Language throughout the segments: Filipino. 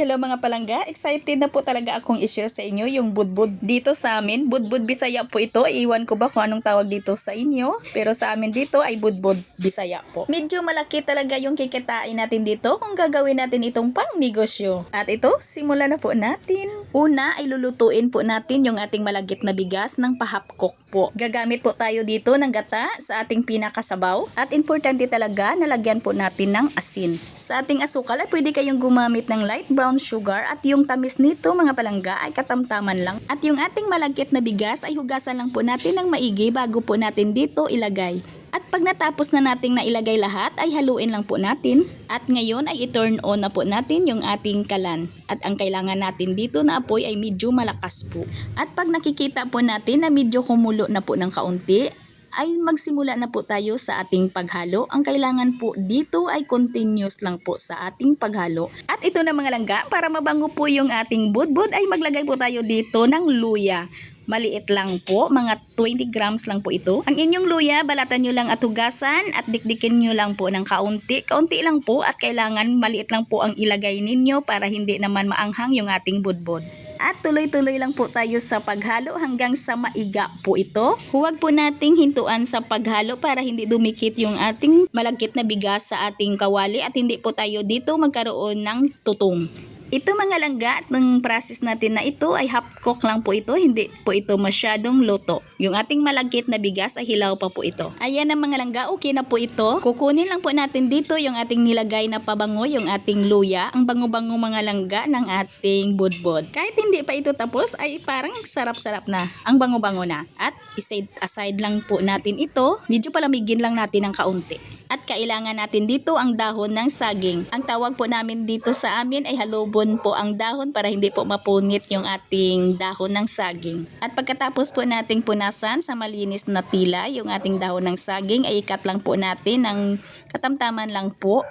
Hello mga palangga, excited na po talaga akong i-share sa inyo yung budbud dito sa amin. Budbud Bisaya po ito, iwan ko ba kung anong tawag dito sa inyo. Pero sa amin dito ay budbud Bisaya po. Medyo malaki talaga yung kikitain natin dito kung gagawin natin itong pang negosyo. At ito, simulan na po natin. Una ay lulutuin po natin yung ating malagit na bigas ng pahapkok po. Gagamit po tayo dito ng gata sa ating pinakasabaw. At importante talaga, nalagyan po natin ng asin. Sa ating asukal ay pwede kayong gumamit ng light brown sugar at yung tamis nito mga palangga ay katamtaman lang. At yung ating malagkit na bigas ay hugasan lang po natin ng maigi bago po natin dito ilagay. At pag natapos na nating nailagay lahat ay haluin lang po natin. At ngayon ay i-turn on na po natin yung ating kalan. At ang kailangan natin dito na apoy ay medyo malakas po. At pag nakikita po natin na medyo kumulo na po ng kaunti, ay magsimula na po tayo sa ating paghalo. Ang kailangan po dito ay continuous lang po sa ating paghalo. At ito na mga langga, para mabango po yung ating budbud ay maglagay po tayo dito ng luya. Maliit lang po, mga 20 grams lang po ito. Ang inyong luya, balatan nyo lang at hugasan at dikdikin nyo lang po ng kaunti. Kaunti lang po at kailangan maliit lang po ang ilagay ninyo para hindi naman maanghang yung ating budbud. At tuloy-tuloy lang po tayo sa paghalo hanggang sa maiga po ito. Huwag po nating hintuan sa paghalo para hindi dumikit yung ating malagkit na bigas sa ating kawali at hindi po tayo dito magkaroon ng tutong. Ito mga langga, ng process natin na ito ay half cook lang po ito, hindi po ito masyadong luto. Yung ating malagkit na bigas ay hilaw pa po ito. Ayan ang mga langga, okay na po ito. Kukunin lang po natin dito yung ating nilagay na pabango, yung ating luya, ang bango-bango mga langga ng ating budbod. Kahit hindi pa ito tapos ay parang sarap-sarap na, ang bango-bango na. At iside aside lang po natin ito, medyo palamigin lang natin ng kaunti. At kailangan natin dito ang dahon ng saging. Ang tawag po namin dito sa amin ay halubon po ang dahon para hindi po mapunit yung ating dahon ng saging. At pagkatapos po nating punasan sa malinis na tila yung ating dahon ng saging ay ikat lang po natin ng katamtaman lang po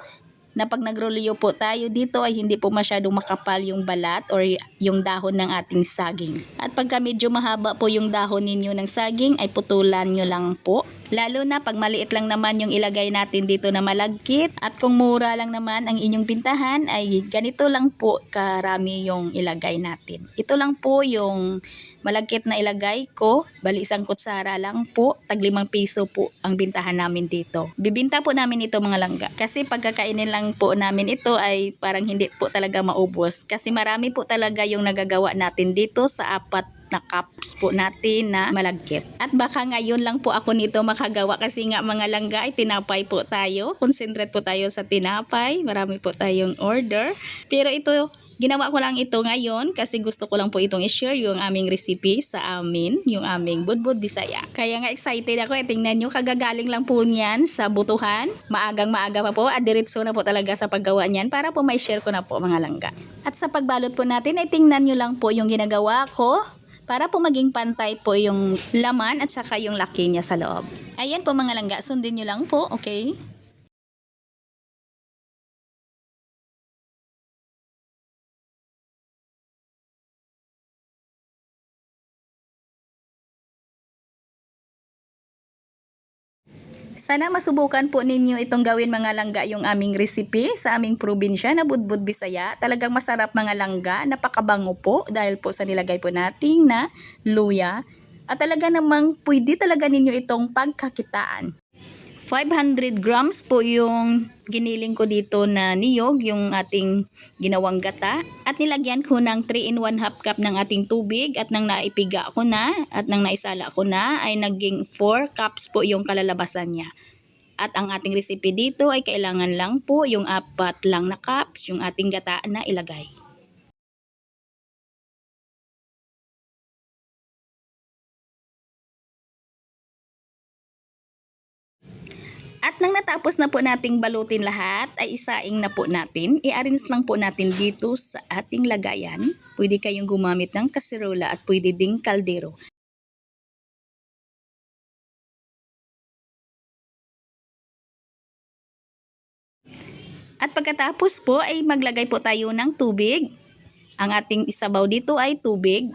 na pag nagroliyo po tayo dito ay hindi po masyadong makapal yung balat or yung dahon ng ating saging. At pagka medyo mahaba po yung dahon ninyo ng saging ay putulan nyo lang po. Lalo na pag maliit lang naman yung ilagay natin dito na malagkit at kung mura lang naman ang inyong pintahan ay ganito lang po karami yung ilagay natin. Ito lang po yung malagkit na ilagay ko. Bali isang kutsara lang po. Tag limang piso po ang bintahan namin dito. Bibinta po namin ito mga langga. Kasi pagkakainin lang po namin ito ay parang hindi po talaga maubos. Kasi marami po talaga yung nagagawa natin dito sa apat na cups po natin na malagkit. At baka ngayon lang po ako nito makagawa kasi nga mga langga ay tinapay po tayo. Concentrate po tayo sa tinapay. Marami po tayong order. Pero ito, ginawa ko lang ito ngayon kasi gusto ko lang po itong i-share yung aming recipe sa amin, yung aming budbud bisaya. Kaya nga excited ako. Eh, tingnan nyo, kagagaling lang po niyan sa butuhan. Maagang maaga pa po at diretso na po talaga sa paggawa niyan para po may share ko na po mga langga. At sa pagbalot po natin ay tingnan nyo lang po yung ginagawa ko para po maging pantay po yung laman at saka yung laki niya sa loob. Ayan po mga langga, sundin nyo lang po, okay? Sana masubukan po ninyo itong gawin mga langga yung aming recipe sa aming probinsya na Budbud Bisaya. Talagang masarap mga langga, napakabango po dahil po sa nilagay po nating na luya. At talaga namang pwede talaga ninyo itong pagkakitaan. 500 grams po yung giniling ko dito na niyog, yung ating ginawang gata. At nilagyan ko ng 3 in 1 half cup ng ating tubig at nang naipiga ko na at nang naisala ko na ay naging 4 cups po yung kalalabasan niya. At ang ating recipe dito ay kailangan lang po yung apat lang na cups yung ating gata na ilagay. Nang natapos na po nating balutin lahat, ay isaing na po natin. I-arrange lang po natin dito sa ating lagayan. Pwede kayong gumamit ng kaserola at pwede ding kaldero. At pagkatapos po ay maglagay po tayo ng tubig. Ang ating isabaw dito ay tubig.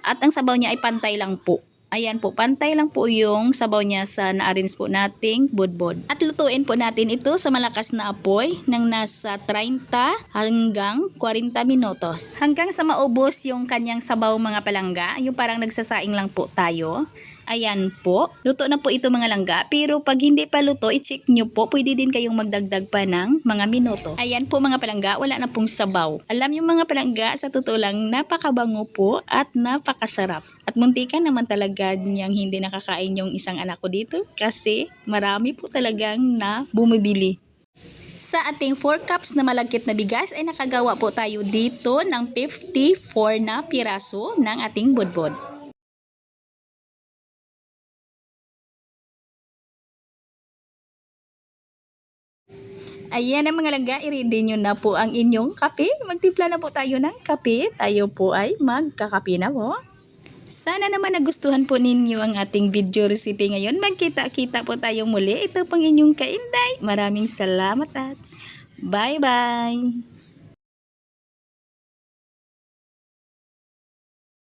At ang sabaw niya ay pantay lang po. Ayan po, pantay lang po yung sabaw niya sa na-arrange po nating budbod. At lutuin po natin ito sa malakas na apoy ng nasa 30 hanggang 40 minutos. Hanggang sa maubos yung kanyang sabaw mga palangga, yung parang nagsasaing lang po tayo. Ayan po. Luto na po ito mga langga. Pero pag hindi pa luto, i-check nyo po. Pwede din kayong magdagdag pa ng mga minuto. Ayan po mga palangga. Wala na pong sabaw. Alam yung mga palangga, sa totoo lang, napakabango po at napakasarap. At muntikan naman talaga niyang hindi nakakain yung isang anak ko dito. Kasi marami po talagang na bumibili. Sa ating 4 cups na malagkit na bigas ay nakagawa po tayo dito ng 54 na piraso ng ating budbod. Ayan ang mga langga, i-ready nyo na po ang inyong kape. Magtimpla na po tayo ng kape. Tayo po ay magkakape na po. Sana naman nagustuhan po ninyo ang ating video recipe ngayon. Magkita-kita po tayo muli. Ito pang inyong kainday. Maraming salamat at bye-bye!